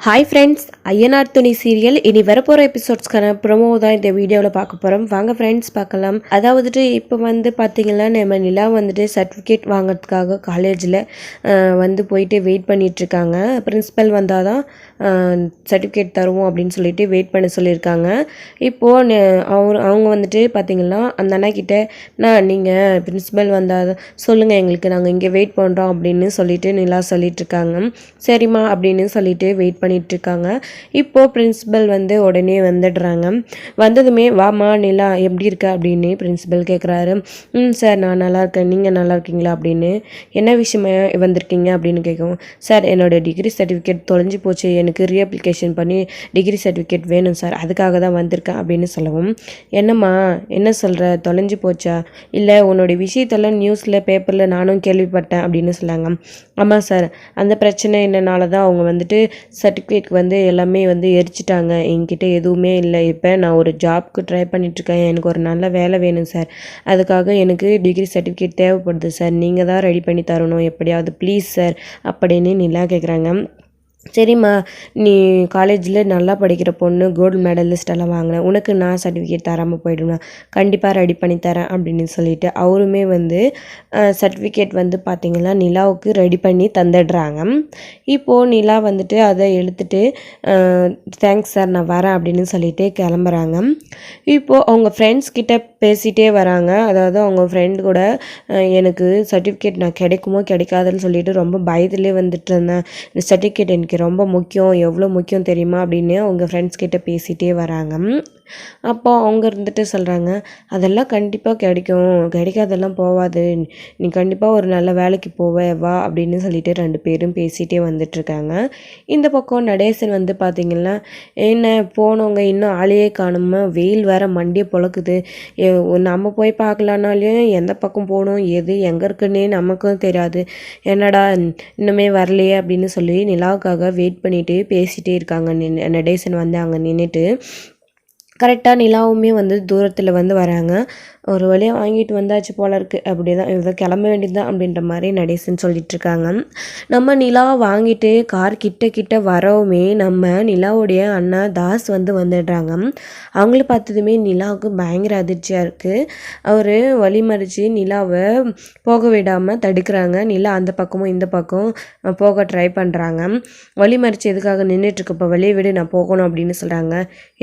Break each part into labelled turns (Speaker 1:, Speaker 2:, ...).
Speaker 1: Hi friends Ayyanar துணி serial இனி வரப்போகிற எபிசோட்ஸ்க்கான ப்ரோமோ தான் இந்த வீடியோவில் பார்க்க போகிறோம் வாங்க ஃப்ரெண்ட்ஸ் பார்க்கலாம். அதாவதுட்டு இப்போ வந்து பார்த்தீங்கன்னா நம்ம நிலா வந்துட்டு சர்டிஃபிகேட் வாங்குறதுக்காக காலேஜில் வந்து போயிட்டு வெயிட் பண்ணிகிட்ருக்காங்க பிரின்ஸிபல் வந்தால் தான் சர்டிஃபிகேட் தருவோம் அப்படின்னு சொல்லிட்டு வெயிட் பண்ண சொல்லியிருக்காங்க. இப்போது அவர் அவங்க வந்துட்டு பார்த்தீங்கன்னா அந்த அண்ணாக்கிட்ட நான் நீங்கள் பிரின்ஸிபல் வந்தால் சொல்லுங்கள் எங்களுக்கு நாங்கள் இங்கே வெயிட் பண்ணுறோம் அப்படின்னு சொல்லிட்டு நிலா சொல்லிகிட்ருக்காங்க சரிம்மா அப்படின்னு சொல்லிட்டு வெயிட் பண்ணிகிட்ருக்காங்க இப்போது பிரின்ஸிபல் வந்து உடனே வந்துடுறாங்க. வந்ததுமே வாமா நிலா எப்படி இருக்க? அப்படின்னு பிரின்ஸிபல் கேட்குறாரு ம் சார் நான் நல்லா இருக்கேன். நீங்கள் நல்லா இருக்கீங்களா? அப்படின்னு என்ன விஷயமா வந்திருக்கீங்க? அப்படின்னு கேட்கும் சார் என்னோடய டிகிரி சர்டிஃபிகேட் தொலைஞ்சு போச்சு. எனக்கு எனக்கு ரீஅப்ளிகேஷன் பண்ணி டிகிரி சர்டிஃபிகேட் வேணும் சார் அதுக்காக தான் வந்திருக்கேன் அப்படின்னு சொல்லவும். என்னம்மா என்ன சொல்கிற தொலைஞ்சு போச்சா? இல்லை உன்னோட விஷயத்தெல்லாம் நியூஸில் பேப்பரில் நானும் கேள்விப்பட்டேன் அப்படின்னு சொன்னாங்க. ஆமாம் சார் அந்த பிரச்சனை என்னனால தான் அவங்க வந்துட்டு சர்டிஃபிகேட் வந்து எல்லாமே வந்து எரிச்சிட்டாங்க. என்கிட்ட எதுவுமே இல்லை. இப்போ நான் ஒரு ஜாப்க்கு ட்ரை பண்ணிகிட்ருக்கேன் எனக்கு ஒரு நல்ல வேலை வேணும் சார் அதுக்காக எனக்கு டிகிரி சர்டிஃபிகேட் தேவைப்படுது சார் நீங்கள் தான் ரெடி பண்ணி தரணும். எப்படியாவது ப்ளீஸ் சார் அப்படின்னு நிலா கேட்குறாங்க சரிம்மா நீ காலேஜில் நல்லா படிக்கிற பொண்ணு கோல்டு மெடலிஸ்ட் எல்லாம் வாங்கினேன் உனக்கு நான் சர்டிஃபிகேட் தராமல் போயிடுவேன் கண்டிப்பாக ரெடி பண்ணி தரேன் அப்படின்னு சொல்லிட்டு அவருமே வந்து சர்டிஃபிகேட் வந்து பார்த்திங்கன்னா நிலாவுக்கு ரெடி பண்ணி தந்துடுறாங்க. இப்போது நிலா வந்துட்டு அதை எடுத்துகிட்டு தேங்க்ஸ் சார் நான் வரேன் அப்படின்னு சொல்லிட்டு கிளம்புறாங்க. இப்போது அவங்க ஃப்ரெண்ட்ஸ் கிட்ட பேசிகிட்டே வராங்க. அதாவது அவங்க ஃப்ரெண்ட் கூட எனக்கு சர்டிஃபிகேட் நான் கிடைக்குமோ கிடைக்காதுன்னு சொல்லிட்டு ரொம்ப பயத்துலேயே வந்துட்டு இருந்தேன். இந்த சர்டிஃபிகேட் எனக்கு ரொம்ப முக்கியம் எவ்வளோ முக்கியம் தெரியுமா அப்படின்னு அவங்க ஃப்ரெண்ட்ஸ் கிட்ட பேசிகிட்டே வராங்க. அப்போ அவங்க இருந்துட்டு சொல்கிறாங்க அதெல்லாம் கண்டிப்பாக கிடைக்கும். கிடைக்காதெல்லாம் போகாது நீ கண்டிப்பாக ஒரு நல்ல வேலைக்கு போவே வா அப்படின்னு சொல்லிட்டு ரெண்டு பேரும் பேசிகிட்டே வந்துட்டுருக்காங்க இந்த பக்கம் நடேசன் வந்து பார்த்திங்கன்னா என்ன போனவங்க இன்னும் ஆளையே காணுமா வெயில் வேற மண்டியை பொழக்குது. நம்ம போய் பார்க்கலான்னாலையும் எந்த பக்கம் போகணும் எது எங்கே இருக்குன்னே நமக்கும் தெரியாது. என்னடா இன்னுமே வரலையே அப்படின்னு சொல்லி நிலாவுக்காக வெயிட் பண்ணிட்டு பேசிகிட்டே இருக்காங்க. நடேசன் வந்து அங்கே நின்றுட்டு கரெக்டாக நிலாவுமே வந்து தூரத்தில் வந்து வராங்க. ஒரு வழியாக வாங்கிட்டு வந்தாச்சு போல இருக்குது அப்படி தான் இவ்வளோ கிளம்ப வேண்டியது தான் அப்படின்ற மாதிரி நடேசன் சொல்லிட்டுருக்காங்க நம்ம நிலா வாங்கிட்டு கார் கிட்ட கிட்ட வரவுமே நம்ம நிலாவுடைய அண்ணா தாஸ் வந்து வந்துடுறாங்க. அவங்கள பார்த்ததுமே நிலாவுக்கு பயங்கர அதிர்ச்சியாக இருக்குது அவர் வழிமறித்து நிலாவை போக விடாமல் தடுக்கிறாங்க. நிலா அந்த பக்கமும் இந்த பக்கம் போக ட்ரை பண்ணுறாங்க வழிமறித்து எதுக்காக நின்றுட்டுருக்கு இப்போ வழியை விடு நான் போகணும் அப்படின்னு சொல்கிறாங்க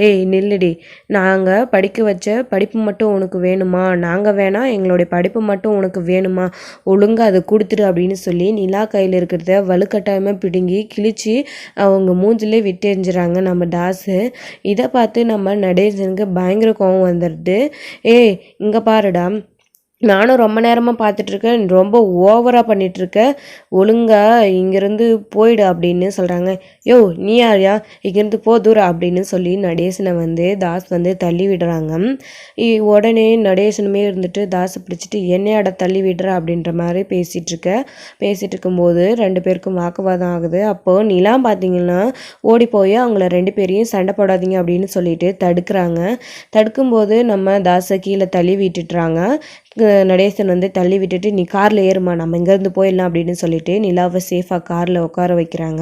Speaker 1: ஏய் நில்லுடி. நாங்கள் படிக்க வச்ச படிப்பு மட்டும் உனக்கு வேணும்? வேணுமா? நாங்கள் வேணால் எங்களுடைய படிப்பு மட்டும் உனக்கு வேணுமா? ஒழுங்காக அதை கொடுத்துரு அப்படின்னு சொல்லி நிலா கையில் இருக்கிறத வலுக்கட்டாயமாக பிடுங்கி கிழிச்சு அவங்க மூஞ்சிலே விட்டெறிஞ்சிறாங்க நம்ம டாஸு இதை பார்த்து நம்ம நடேசனுக்கு பயங்கர கோவம் வந்துடுது. ஏய் இங்கே பாருடா. நானும் ரொம்ப நேரமாக பார்த்துட்ருக்கேன். ரொம்ப ஓவராக பண்ணிகிட்ருக்க ஒழுங்காக இங்கேருந்து போயிடு அப்படின்னு சொல்கிறாங்க யோ நீ யாரியா? இங்கேருந்து போ தூரம் அப்படின்னு சொல்லி நடேசனை வந்து தாஸ் வந்து தள்ளி விடுறாங்க. உடனே நடேசனுமே இருந்துட்டு தாஸை பிடிச்சிட்டு என்னையாட தள்ளி விடுற? அப்படின்ற மாதிரி பேசிகிட்ருக்க பேசிகிட்டு இருக்கும்போது ரெண்டு பேருக்கும் வாக்குவாதம் ஆகுது. அப்போது நிலாம் பார்த்தீங்கன்னா ஓடி போய் அவங்கள ரெண்டு பேரையும் சண்டை போடாதீங்க அப்படின்னு சொல்லிட்டு தடுக்கிறாங்க. தடுக்கும்போது நம்ம தாஸை கீழே தள்ளி விட்டுட்டுறாங்க நடேசன் வந்து தள்ளி விட்டுட்டு நீ காரில் ஏறுமா நம்ம இங்கேருந்து போயிடலாம் அப்படின்னு சொல்லிட்டு நிலாவை சேஃபாக காரில் உட்கார வைக்கிறாங்க.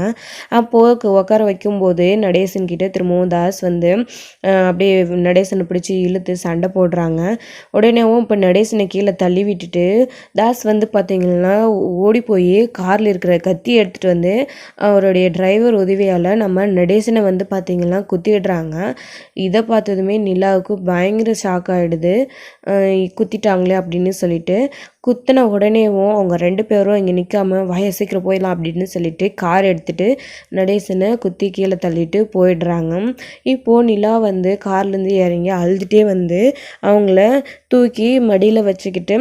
Speaker 1: அப்போது உட்கார வைக்கும்போது நடேசன் கிட்ட திரும்பவும் தாஸ் வந்து அப்படியே நடேசனை பிடிச்சி இழுத்து சண்டை போடுறாங்க. உடனேவும் இப்போ நடேசனை கீழே தள்ளி விட்டுட்டு தாஸ் வந்து பார்த்திங்கன்னா ஓடி போய் காரில் இருக்கிற கத்தி எடுத்துகிட்டு வந்து அவருடைய டிரைவர் உதவியால் நம்ம நடேசனை வந்து பார்த்திங்கன்னா குத்திடுறாங்க. இதை பார்த்ததுமே நிலாவுக்கு பயங்கர ஷாக் ஆகிடுது குத்திட்டாங்களே அப்படின்னு அப்படின்னு சொல்லிட்டு குத்தின உடனேவும் அவங்க ரெண்டு பேரும் இங்கே நிற்காம வய சீக்கிரம் போயிடலாம் அப்படின்னு சொல்லிட்டு கார் எடுத்துகிட்டு நடேசனை குத்தி கீழே தள்ளிட்டு போயிடுறாங்க. இப்போது நிலா வந்து கார்லேருந்து இறங்கி அழுதுகிட்டே வந்து அவங்கள தூக்கி மடியில் வச்சுக்கிட்டு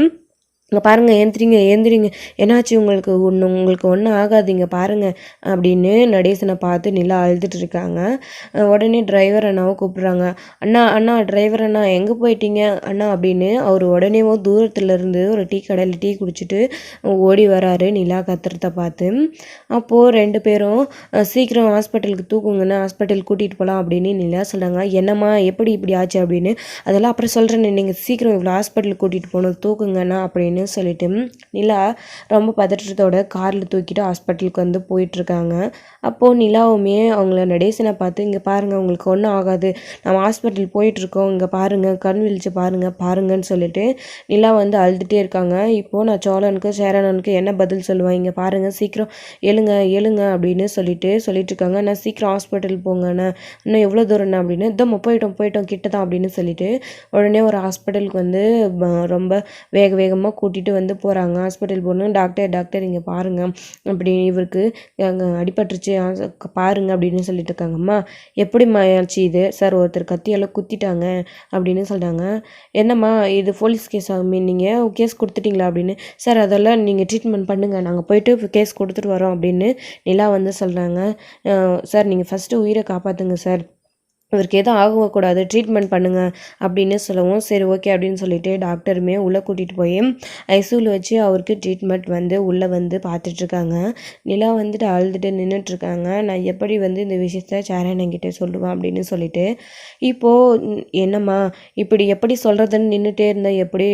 Speaker 1: இங்கே பாருங்கள் ஏந்திரிங்க ஏந்திரிங்க. என்னாச்சு உங்களுக்கு? ஒன்று உங்களுக்கு ஒன்றும் ஆகாதீங்க பாருங்கள் அப்படின்னு நடேசனை பார்த்து நிலா அழுதுட்டு இருக்காங்க. உடனே டிரைவர் அண்ணாவை கூப்பிட்றாங்க. அண்ணா அண்ணா டிரைவர் அண்ணா எங்கே போயிட்டீங்க? அண்ணா அப்படின்னு அவர் உடனேவும் தூரத்துலேருந்து ஒரு டீ கடையில் டீ குடிச்சிட்டு ஓடி வராரு நிலா கத்துறத பார்த்து. அப்போது ரெண்டு பேரும் சீக்கிரம் ஹாஸ்பிட்டலுக்கு தூக்குங்கன்னு ஹாஸ்பிட்டல் கூட்டிகிட்டு போகலாம் அப்படின்னு நிலா சொல்கிறாங்க என்னம்மா எப்படி இப்படி ஆச்சு? அப்படின்னு அதெல்லாம் அப்புறம் சொல்கிறேன் நீங்கள் சீக்கிரம் இவ்வளோ ஹாஸ்பிட்டலுக்கு கூட்டிகிட்டு போகணும் தூக்குங்கண்ணா அப்படின்னு சொல்லிட்டு நிலா ரொம்ப பதற்றத்தோட காரில் தூக்கிட்டு ஹாஸ்பிட்டலுக்கு வந்து போயிட்டுருக்காங்க அப்போது நிலாவுமே அவங்கள நடேசனை பார்த்து இங்கே பாருங்கள் உங்களுக்கு ஒன்றும் ஆகாது. நம்ம ஹாஸ்பிட்டல் போயிட்டுருக்கோம். இங்கே பாருங்கள் கண் விழிச்சு பாருங்கள் பாருங்கன்னு சொல்லிட்டு நிலா வந்து அழுதுகிட்டே இருக்காங்க. இப்போது நான் சோழனுக்கு சேரனனுக்கு என்ன பதில் சொல்லுவேன்? இங்கே பாருங்கள் சீக்கிரம் எழுங்க எழுங்க அப்படின்னு சொல்லிட்டு சொல்லிட்டு இருக்காங்க. நான் சீக்கிரம் ஹாஸ்பிட்டல் போங்கண்ணா இன்னும் எவ்வளோ தூரம்ண்ணா அப்படின்னு இதோ போயிட்டோம் போயிட்டோம் கிட்ட தான் அப்படின்னு சொல்லிட்டு உடனே ஒரு ஹாஸ்பிட்டலுக்கு வந்து ரொம்ப வேக வேகமாக கூட்டிகிட்டு வந்து போகிறாங்க ஹாஸ்பிட்டல் போகணும். டாக்டர் டாக்டர் இங்கே பாருங்கள் அப்படி இவருக்கு அங்கே அடிபட்டுருச்சு. விஷயம் பாருங்க அப்படின்னு சொல்லிட்டு இருக்காங்கம்மா எப்படிம்மா ஆச்சு இது? சார் ஒருத்தர் கத்தியால் குத்திட்டாங்க அப்படின்னு சொல்கிறாங்க என்னம்மா இது போலீஸ் கேஸ்? ஆகுமே நீங்கள் கேஸ் கொடுத்துட்டீங்களா? அப்படின்னு. சார் அதெல்லாம் நீங்கள் ட்ரீட்மெண்ட் பண்ணுங்கள் நாங்கள் போயிட்டு கேஸ் கொடுத்துட்டு வரோம் அப்படின்னு நிலா வந்து சொல்கிறாங்க சார் நீங்கள் ஃபஸ்ட்டு உயிரை காப்பாற்றுங்க சார். இவருக்கு எதுவும் ஆகக்கூடாது ட்ரீட்மெண்ட் பண்ணுங்க அப்படின்னு சொல்லவும் சரி ஓகே அப்படின்னு சொல்லிட்டு டாக்டருமே உள்ளே கூட்டிகிட்டு போய் ஐசியூவில் வச்சு அவருக்கு ட்ரீட்மெண்ட் வந்து உள்ளே வந்து பார்த்துட்ருக்காங்க நிலா வந்துட்டு அழுதுட்டு நின்றுட்டுருக்காங்க நான் எப்படி வந்து இந்த விஷயத்த சேரனங்கிட்ட சொல்லுவேன் அப்படின்னு சொல்லிட்டு இப்போது என்னம்மா இப்படி எப்படி சொல்கிறதுன்னு நின்றுட்டே இருந்தால் எப்படி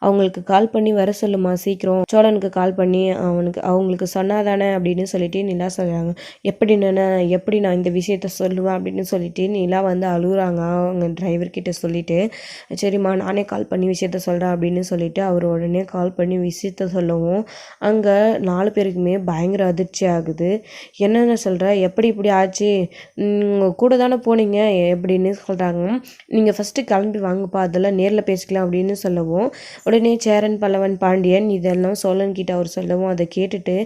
Speaker 1: அவங்களுக்கு கால் பண்ணி வர சொல்லுமா சீக்கிரம். சோழனுக்கு கால் பண்ணி அவனுக்கு அவங்களுக்கு சொன்னாதானே அப்படின்னு சொல்லிட்டு நிலா சொல்கிறாங்க எப்படி நான் எப்படி நான் இந்த விஷயத்த சொல்லுவேன் அப்படின்னு சொல்லிட்டு நிலா வந்து அழுகுறாங்க. அவங்க டிரைவர்கிட்ட சொல்லிவிட்டு சொல்லிட்டு சரிம்மா நானே கால் பண்ணி விஷயத்த சொல்கிறேன் அப்படின்னு சொல்லிட்டு அவர் உடனே கால் பண்ணி விஷயத்த சொல்லவும் அங்கே நாலு பேருக்குமே பயங்கர அதிர்ச்சி ஆகுது. என்னென்ன சொல்கிற எப்படி இப்படி ஆச்சு? உங்கள் கூட தானே போனீங்க? எப்படின்னு சொல்கிறாங்க நீங்கள் ஃபஸ்ட்டு கிளம்பி வாங்கப்பா அதெல்லாம் நேரில் பேசிக்கலாம் அப்படின்னு சொல்லவும் உடனே சேரன் பல்லவன் பாண்டியன் இதெல்லாம் சோழன் கிட்ட அவர் சொல்லவும் அதை கேட்டுட்டு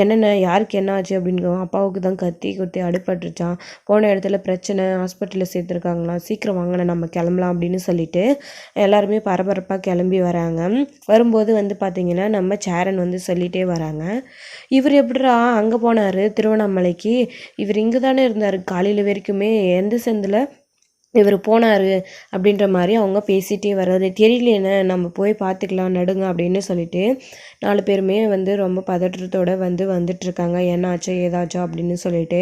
Speaker 1: என்னென்ன? யாருக்கு என்ன ஆச்சு? அப்படின்னு அப்பாவுக்கு தான் கத்தி குத்தி அடிபட்டுருச்சான் போன இடத்துல பிரச்சனை ஹாஸ்பிட்டல் ஹாஸ்பிட்டலில் சேர்த்துருக்காங்களாம் சீக்கிரம் வாங்கின நம்ம கிளம்பலாம் அப்படின்னு சொல்லிட்டு எல்லாருமே பரபரப்பாக கிளம்பி வராங்க. வரும்போது வந்து பார்த்திங்கன்னா நம்ம சேரன் வந்து சொல்லிகிட்டே வராங்க. இவர் எப்படிரா அங்கே போனார் திருவண்ணாமலைக்கு? இவர் இங்கே தானே இருந்தார் காலையில் வரைக்குமே எந்த செந்தில் இவர் போனார் அப்படின்ற மாதிரி அவங்க பேசிகிட்டே வர்றது. தெரியலையேண்ணே நம்ம போய் பார்த்துக்கலாம் நடுங்க அப்படின்னு சொல்லிட்டு நாலு பேருமே வந்து ரொம்ப பதற்றத்தோட வந்து வந்துட்டுருக்காங்க என்னாச்சோ ஏதாச்சோ அப்படின்னு சொல்லிட்டு.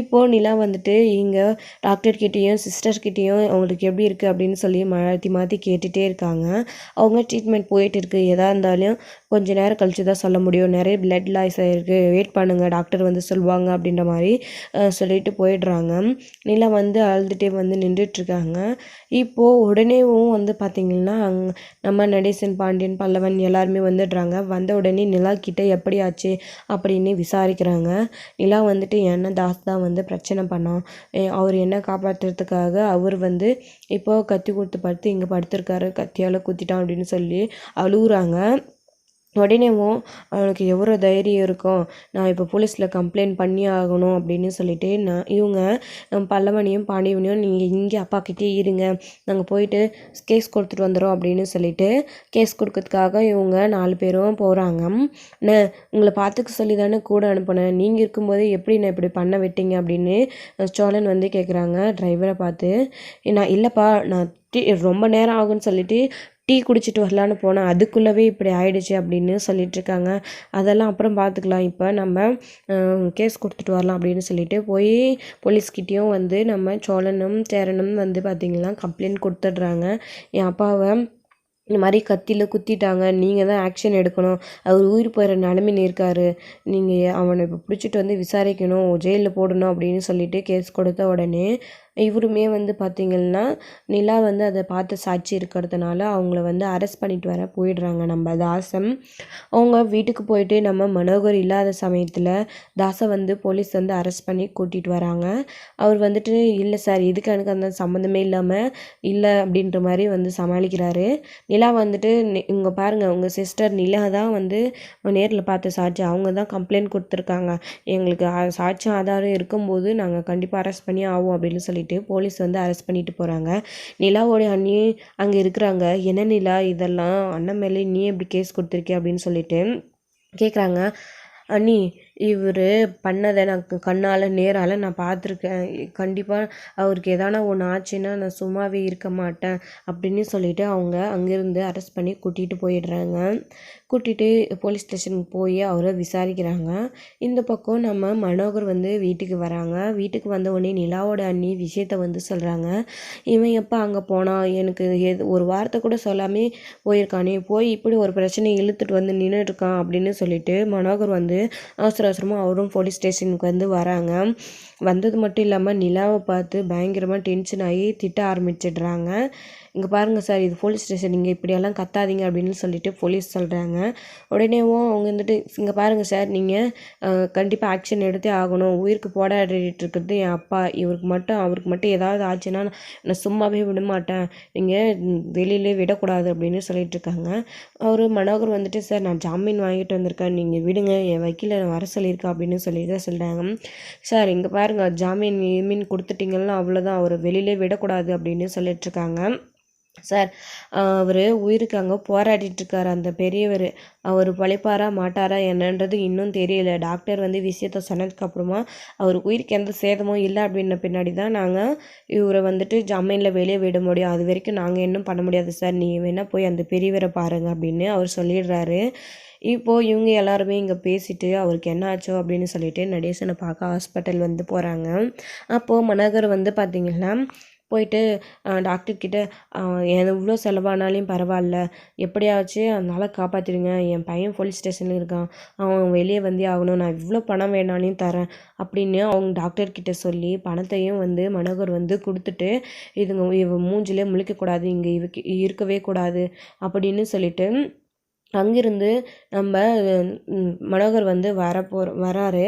Speaker 1: இப்போது நிலா வந்துட்டு இங்கே டாக்டர்கிட்டேயும் சிஸ்டர்கிட்டேயும் அவங்களுக்கு எப்படி இருக்குது அப்படின்னு சொல்லி மாற்றி மாற்றி கேட்டுகிட்டே இருக்காங்க. அவங்க ட்ரீட்மெண்ட் போயிட்டு இருக்குது எதாக இருந்தாலும் கொஞ்ச நேரம் கழித்து தான் சொல்ல முடியும். நிறைய பிளட் லாஸ் ஆகிருக்கு வெயிட் பண்ணுங்கள் டாக்டர் வந்து சொல்லுவாங்க அப்படின்ற மாதிரி சொல்லிட்டு போயிடுறாங்க. நிலா வந்து அழுதுகிட்டே வந்து நின்றுட்டுருக்காங்க. இப்போது உடனேவும் வந்து பார்த்திங்கன்னா அங் நம்ம நடேசன் பாண்டியன் பல்லவன் எல்லாருமே வந்துடுறாங்க. வந்த உடனே நிலா கிட்டே எப்படி ஆச்சு அப்படின்னு விசாரிக்கிறாங்க. நிலா வந்துட்டு என்ன தாஸ் தான் வந்து பிரச்சனை பண்ணோம் அவர் என்ன காப்பாற்றுறதுக்காக அவர் வந்து இப்போ கத்தி கொடுத்து படுத்து இங்கே படுத்திருக்காரு. கத்தியால் குத்திட்டான் அப்படின்னு சொல்லி அழுகுறாங்க. உடனேவும் அவளுக்கு எவ்வளோ தைரியம் இருக்கும்? நான் இப்போ போலீஸில் கம்ப்ளைண்ட் பண்ணி ஆகணும் அப்படின்னு சொல்லிட்டு நான் இவங்க நம்ம பல்லவனையும் பாண்டியவனையும் நீங்கள் இங்கே அப்பாக்கிட்டே இருங்க. நாங்கள் போயிட்டு கேஸ் கொடுத்துட்டு வந்துடுறோம் அப்படின்னு சொல்லிட்டு கேஸ் கொடுக்கறதுக்காக இவங்க நாலு பேரும் போகிறாங்க நான் உங்களை பார்த்துக்க சொல்லி தானே கூட அனுப்பினேன் நீங்கள் இருக்கும்போது எப்படி நான் இப்படி பண்ண விட்டீங்க அப்படின்னு சோழன் வந்து கேட்குறாங்க டிரைவரை பார்த்து நான் இல்லைப்பா நான் ரொம்ப நேரம் ஆகும்னு சொல்லிட்டு டீ குடிச்சிட்டு வரலான்னு போனேன் அதுக்குள்ளவே இப்படி ஆயிடுச்சு அப்படின்னு சொல்லிட்டு இருக்காங்க. அதெல்லாம் அப்புறம் பார்த்துக்கலாம் இப்போ நம்ம கேஸ் கொடுத்துட்டு வரலாம் அப்படின்னு சொல்லிட்டு போய் போலீஸ்கிட்டேயும் வந்து நம்ம சோழனும் சேரனும் வந்து பார்த்திங்கன்னா கம்ப்ளைண்ட் கொடுத்துட்றாங்க. என் அப்பாவை இந்த மாதிரி கத்தியில் குத்திட்டாங்க. நீங்கள் தான் ஆக்ஷன் எடுக்கணும். அவர் உயிர் போயிடுற நிலமையில இருக்காரு. நீங்கள் அவனை இப்போ பிடிச்சிட்டு வந்து விசாரிக்கணும். ஜெயிலில் போடணும் அப்படின்னு சொல்லிட்டு கேஸ் கொடுத்த உடனே இவருமே வந்து பார்த்திங்கன்னா நிலா வந்து அதை பார்த்து சாட்சி இருக்கிறதுனால அவங்கள வந்து அரெஸ்ட் பண்ணிட்டு வர போயிடுறாங்க நம்ம தாசம். அவங்க வீட்டுக்கு போயிட்டு நம்ம மனோகர் இல்லாத சமயத்தில் தாசை வந்து போலீஸ் வந்து அரெஸ்ட் பண்ணி கூட்டிகிட்டு வராங்க. அவர் வந்துட்டு இல்லை சார் இதுக்கு எனக்கு அந்த சம்மந்தமே இல்லாமல் இல்லை அப்படின்ற மாதிரி வந்து சமாளிக்கிறாரு. நிலா வந்துட்டு இங்கே இவங்க பாருங்கள் உங்கள் சிஸ்டர் நிலா தான் வந்து நேரில் பார்த்த சாட்சி. அவங்க தான் கம்ப்ளைண்ட் கொடுத்துருக்காங்க. எங்களுக்கு ஆ- சாட்சி ஆதாரம் இருக்கும்போது நாங்கள் கண்டிப்பாக அரெஸ்ட் பண்ணி ஆவோம் அப்படின்னு சொல்லி சொல்லிட்டு போலீஸ் வந்து அரெஸ்ட் பண்ணிட்டு போகிறாங்க நிலாவோடைய அண்ணி அங்கே இருக்கிறாங்க. என்ன நிலா? இதெல்லாம் அண்ணன் மேலே நீ எப்படி கேஸ் கொடுத்துருக்கே அப்படின்னு சொல்லிட்டு கேட்குறாங்க அண்ணி இவர் பண்ணதை நான் க- கண்ணால் நேரால் நான் பார்த்துருக்கேன். கண்டிப்பாக அவருக்கு எதனா ஒன்று ஆச்சுன்னா நான் சும்மாவே இருக்க மாட்டேன் அப்படின்னு சொல்லிட்டு அவங்க அங்கேருந்து அரெஸ்ட் பண்ணி கூட்டிகிட்டு போயிடுறாங்க. கூட்டிகிட்டு போலீஸ் ஸ்டேஷனுக்கு போய் அவரை விசாரிக்கிறாங்க. இந்த பக்கம் நம்ம மனோகர் வந்து வீட்டுக்கு வராங்க. வீட்டுக்கு வந்த உடனே நிலாவோட அண்ணி விஷயத்த வந்து சொல்கிறாங்க இவன் எப்போ அங்கே போனான் எனக்கு எது ஒரு வார்த்தை கூட சொல்லாமே போயிருக்கானே. போய் இப்படி ஒரு பிரச்சனையை இழுத்துட்டு வந்து நின்றுட்டுருக்கான் அப்படின்னு சொல்லிட்டு மனோகர் வந்து அவசர அவசரமாக அவரும் போலீஸ் ஸ்டேஷனுக்கு வந்து வராங்க. வந்தது மட்டும் இல்லாமல் நிலாவை பார்த்து பயங்கரமாக டென்ஷன் ஆகி திட்ட ஆரம்பிச்சிடுறாங்க. இங்கே பாருங்கள் சார் இது போலீஸ் ஸ்டேஷன் நீங்கள் இப்படியெல்லாம் கத்தாதீங்க அப்படின்னு சொல்லிட்டு போலீஸ் சொல்கிறாங்க உடனேவும் அவங்க வந்துட்டு இங்கே பாருங்கள் சார் நீங்கள் கண்டிப்பாக ஆக்ஷன் எடுத்தே ஆகணும். உயிருக்கு போராடிட்டு இருக்கிறது என் அப்பா. இவருக்கு மட்டும் அவருக்கு மட்டும் ஏதாவது ஆச்சுன்னா நான் சும்மாவே விட மாட்டேன். நீங்கள் வெளியிலே விடக்கூடாது அப்படின்னு சொல்லிட்டு இருக்காங்க. அவர் மனோகர் வந்துட்டு சார் நான் ஜாமீன் வாங்கிட்டு வந்திருக்கேன். நீங்கள் விடுங்க. என் வக்கீல வர சொல்லியிருக்கா அப்படின்னு சொல்லி தான் சொல்கிறாங்க சார் இங்கே பாருங்கள் ஜாமீன் மீன் கொடுத்துட்டிங்கன்னா அவ்வளோதான் அவர் வெளியிலே விடக்கூடாது அப்படின்னு சொல்லிட்டுருக்காங்க. சார் அவர் உயிருக்கு அங்கே போராடிட்டுருக்காரு. அந்த பெரியவர் அவர் பழைப்பாரா மாட்டாரா என்னன்றது இன்னும் தெரியல. டாக்டர் வந்து விஷயத்த சொன்னதுக்கப்புறமா அவருக்கு உயிருக்கு எந்த சேதமும் இல்லை அப்படின்ன பின்னாடி தான் நாங்கள் இவரை வந்துட்டு ஜாமீனில் வெளியே விட முடியும். அது வரைக்கும் நாங்கள் இன்னும் பண்ண முடியாது சார். நீ வேணால் போய் அந்த பெரியவரை பாருங்கள் அப்படின்னு அவர் சொல்லிடுறாரு. இப்போது இவங்க எல்லாருமே இங்கே பேசிட்டு அவருக்கு என்ன ஆச்சோ அப்படின்னு சொல்லிட்டு நடேசனை பார்க்க ஹாஸ்பிட்டல் வந்து போகிறாங்க அப்போது மனகர் வந்து பார்த்திங்கன்னா போயிட்டு டாக்டர்கிட்ட எவ்வளோ செலவானாலும் பரவாயில்ல. எப்படியாச்சும் அதனால் காப்பாற்றிடுங்க என் பையன் போலீஸ் ஸ்டேஷனில் இருக்கான். அவன் வெளியே வந்தே ஆகணும். நான் இவ்வளோ பணம் வேணாலும் தரேன். அப்படின்னு அவங்க டாக்டர்கிட்ட சொல்லி பணத்தையும் வந்து மனோகர் வந்து கொடுத்துட்டு இதுங்க இவ மூஞ்சிலே முழிக்கக்கூடாது. இங்கே இவக்கு இருக்கவே கூடாது. அப்படின்னு சொல்லிட்டு அங்கிருந்து நம்ம மனோகர் வந்து வரப்போற வராரு.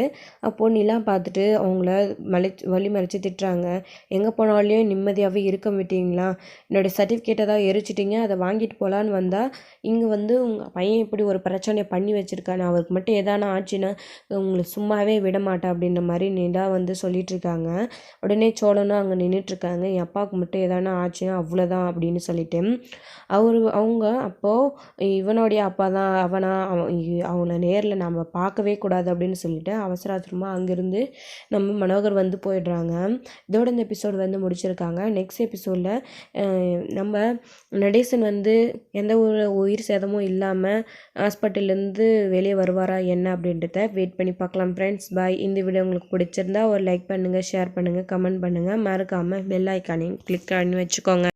Speaker 1: அப்போது நிலா பார்த்துட்டு அவங்கள மலை வழி மறைச்சி திட்டுறாங்க. எங்கே போனாலையும் நிம்மதியாகவே இருக்க மாட்டீங்களா? என்னுடைய சர்டிஃபிகேட்டை தான் எரிச்சிட்டிங்க. அதை வாங்கிட்டு போகலான்னு வந்தால் இங்கே வந்து உங்கள் பையன் இப்படி ஒரு பிரச்சனையை பண்ணி வச்சுருக்கானே அவருக்கு மட்டும் எதானா ஆச்சுன்னா உங்களை சும்மாவே விட மாட்டேன் அப்படின்ற மாதிரி நிலா வந்து சொல்லிகிட்ருக்காங்க உடனே சோழனும் அங்கே நின்றுட்டுருக்காங்க என் அப்பாவுக்கு மட்டும் எதானா ஆச்சுன்னா அவ்வளோதான் அப்படின்னு சொல்லிட்டு. அவர் அவங்க அப்போது இவனுடைய அப்பா தான் அவனா அவன் அவனை நேரில் நம்ம பார்க்கவே கூடாது அப்படின்னு சொல்லிட்டு அவசர அவசரமாக அங்கேருந்து நம்ம மனோகர் வந்து போயிடுறாங்க. இதோட இந்த எபிசோடு வந்து முடிச்சிருக்காங்க. நெக்ஸ்ட் எபிசோடில் நம்ம நடேசன் வந்து எந்த ஒரு உயிர் சேதமும் இல்லாமல் ஹாஸ்பிட்டல்லேருந்து வெளியே வருவாரா என்ன அப்படின்றத வெயிட் பண்ணி பார்க்கலாம். ஃப்ரெண்ட்ஸ் பாய் இந்த வீடியோ உங்களுக்கு பிடிச்சிருந்தா ஒரு லைக் பண்ணுங்கள் ஷேர் பண்ணுங்கள் கமெண்ட் பண்ணுங்கள் மறக்காமல் பெல் ஐக்கானையும் கிளிக் பண்ணி வச்சுக்கோங்க.